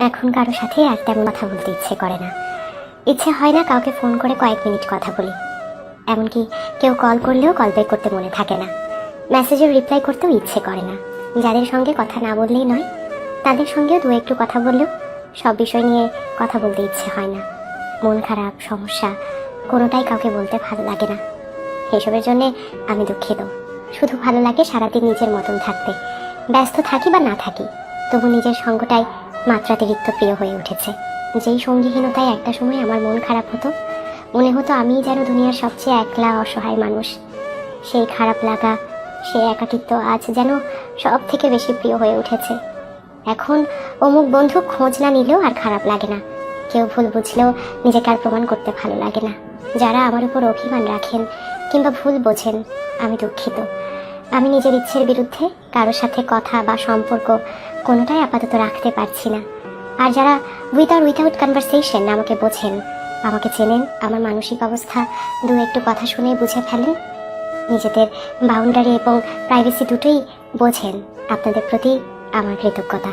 এখন কারও সাথে আর তেমন কথা বলতে ইচ্ছে করে না। ইচ্ছে হয় না কাউকে ফোন করে কয়েক মিনিট কথা বলি। এমনকি কেউ কল করলেও কল ব্যাক করতে মনে থাকে না। মেসেজের রিপ্লাই করতেও ইচ্ছে করে না। যাদের সঙ্গে কথা না বললেই নয়, তাদের সঙ্গেও দু একটু কথা বললেও সব বিষয় নিয়ে কথা বলতে ইচ্ছে হয় না। মন খারাপ, সমস্যা, কোনোটাই কাউকে বলতে ভালো লাগে না। এসবের জন্যে আমি দুঃখিত। শুধু ভালো লাগে সারাদিন নিজের মতন থাকতে। ব্যস্ত থাকি বা না থাকি, তবু নিজের সঙ্গটাই মাত্রাতিরিক্ত প্রিয় হয়ে উঠেছে। যেই সঙ্গীহীনতায় একটা সময় আমার মন খারাপ হতো, মনে হতো আমিই যেন দুনিয়ার সবচেয়ে একলা অসহায় মানুষ। সেই খারাপ লাগা, সেই একাকিত্ব আজ যেন সব থেকে বেশি প্রিয় হয়ে উঠেছে। এখন অমুক বন্ধু খোঁজ না নিলেও আর খারাপ লাগে না। কেউ ভুল বুঝলেও নিজেকে আর প্রমাণ করতে ভালো লাগে না। যারা আমার উপর অভিমান রাখেন কিংবা ভুল বোঝেন, আমি দুঃখিত। আমি নিজের ইচ্ছের বিরুদ্ধে কারোর সাথে কথা বা সম্পর্ক কোনোটাই আপাতত রাখতে পারছি না। আর যারা উইথ আর উইথাউট কনভারসেশন আমাকে বোঝেন, আমাকে চেনেন, আমার মানসিক অবস্থা দু একটু কথা শুনে বুঝে ফেলেন, নিজেদের বাউন্ডারি এবং প্রাইভেসি দুটোই বোঝেন, আপনাদের প্রতি আমার কৃতজ্ঞতা।